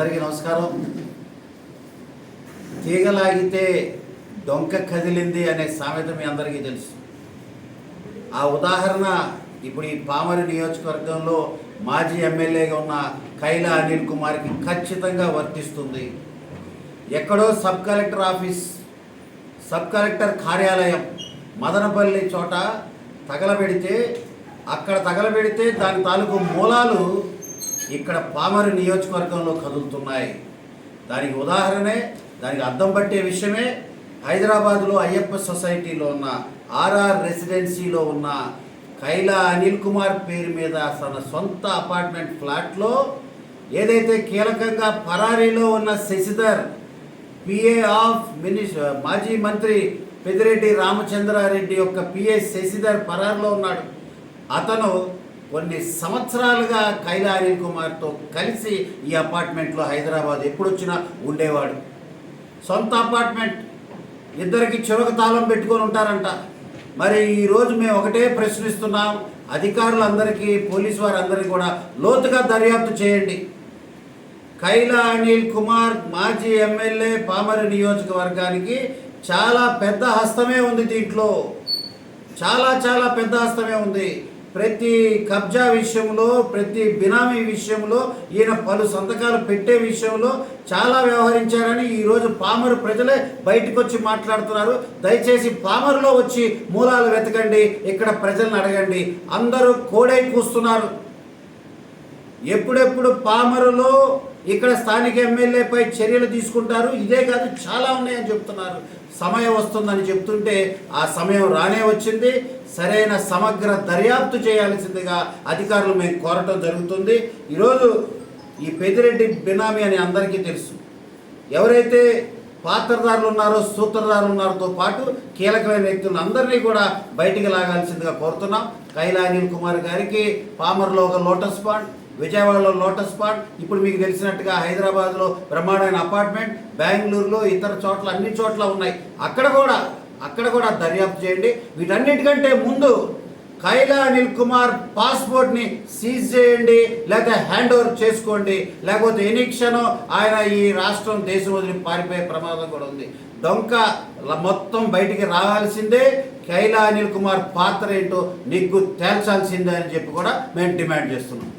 అందరికీ నమస్కారం. తీగలాగితే డొంక కదిలింది అనే సామెత మీ అందరికీ తెలుసు. ఆ ఉదాహరణ ఇప్పుడు ఈ పామరి నియోజకవర్గంలో మాజీ ఎమ్మెల్యేగా ఉన్న కైలా అనిల్ కుమార్కి ఖచ్చితంగా వర్తిస్తుంది. ఎక్కడో sub collector office sub collector కార్యాలయం మదనపల్లి చోట తగలబెడితే అక్కడ తగలబెడితే దాని తాలూకు మూలాలు ఇక్కడ పామరి నియోజకవర్గంలో కదులుతున్నాయి. దానికి ఉదాహరణే దానికి అద్దం పట్టే విషయమే హైదరాబాద్లో అయ్యప్ప సొసైటీలో ఉన్న ఆర్ఆర్ రెసిడెన్సీలో ఉన్న కైలా అనిల్ కుమార్ పేరు మీద తన సొంత అపార్ట్మెంట్ ఫ్లాట్లో ఏదైతే కీలకంగా పరారీలో ఉన్న శశిధర్ పిఏ ఆఫ్ మినిస్టర్ మాజీ మంత్రి పెదిరెడ్డి రామచంద్రారెడ్డి యొక్క పిఏ శశిధర్ పరారులో ఉన్నాడు. అతను కొన్ని సంవత్సరాలుగా కైలా అనిల్ కుమార్తో కలిసి ఈ అపార్ట్మెంట్లో హైదరాబాద్ ఎప్పుడొచ్చినా ఉండేవాడు. సొంత అపార్ట్మెంట్ ఇద్దరికి చెరొక తాళం పెట్టుకొని ఉంటారంట. మరి ఈరోజు మేము ఒకటే ప్రశ్నిస్తున్నాం అధికారులందరికీ పోలీస్ వారందరికీ కూడా లోతుగా దర్యాప్తు చేయండి. కైలా అనిల్ కుమార్ మాజీ ఎమ్మెల్యే పామరి నియోజకవర్గానికి చాలా పెద్ద హస్తమే ఉంది దీంట్లో. చాలా చాలా పెద్ద హస్తమే ఉంది. ప్రతి కబ్జా విషయంలో ప్రతి బినామీ విషయంలో ఈయన పలు సంతకాలు పెట్టే విషయంలో చాలా వ్యవహరించారని ఈరోజు పామరు ప్రజలే బయటకు వచ్చి మాట్లాడుతున్నారు. దయచేసి పామరులో వచ్చి మూలాలు వెతకండి ఇక్కడ ప్రజలను అడగండి. అందరూ కోడై కూస్తున్నారు. ఎప్పుడెప్పుడు పామరులో ఇక్కడ స్థానిక ఎమ్మెల్యేపై చర్యలు తీసుకుంటారు. ఇదే కాదు చాలా ఉన్నాయని చెప్తున్నారు. సమయం వస్తుందని చెప్తుంటే ఆ సమయం రానే వచ్చింది. సరైన సమగ్ర దర్యాప్తు చేయాల్సిందిగా అధికారులు మేము కోరటం జరుగుతుంది. ఈరోజు ఈ పెదిరెడ్డి బినామీ అని అందరికీ తెలుసు. ఎవరైతే పాత్రదారులు ఉన్నారు సూత్రధారులు ఉన్నారుతో పాటు కీలకమైన వ్యక్తులను అందరినీ కూడా బయటికి లాగాల్సిందిగా కోరుతున్నాం. కైలాని కుమార్ గారికి పామర్లో ఒక లోటస్ పాండ్ విజయవాడలో లోటస్ పాండ్ ఇప్పుడు మీకు తెలిసినట్టుగా హైదరాబాద్లో బ్రహ్మాండమైన అపార్ట్మెంట్ బెంగళూరులో ఇతర చోట్ల అన్ని చోట్ల ఉన్నాయి. అక్కడ కూడా అక్కడ కూడా దర్యాప్తు చేయండి. వీటన్నిటికంటే ముందు కైలా అనిల్ కుమార్ పాస్పోర్ట్ని సీజ్ చేయండి లేకపోతే హ్యాండ్ ఓవర్ చేసుకోండి. లేకపోతే ఎనీ క్షణం ఆయన ఈ రాష్ట్రం దేశం వదిలి పారిపోయే ప్రమాదం కూడా ఉంది. డొంక ల- మొత్తం బయటికి రావాల్సిందే కైలా అనిల్ కుమార్ పాత్ర ఏంటో నీకు తేల్చాల్సిందే అని చెప్పి కూడా మేము డిమాండ్ చేస్తున్నాం.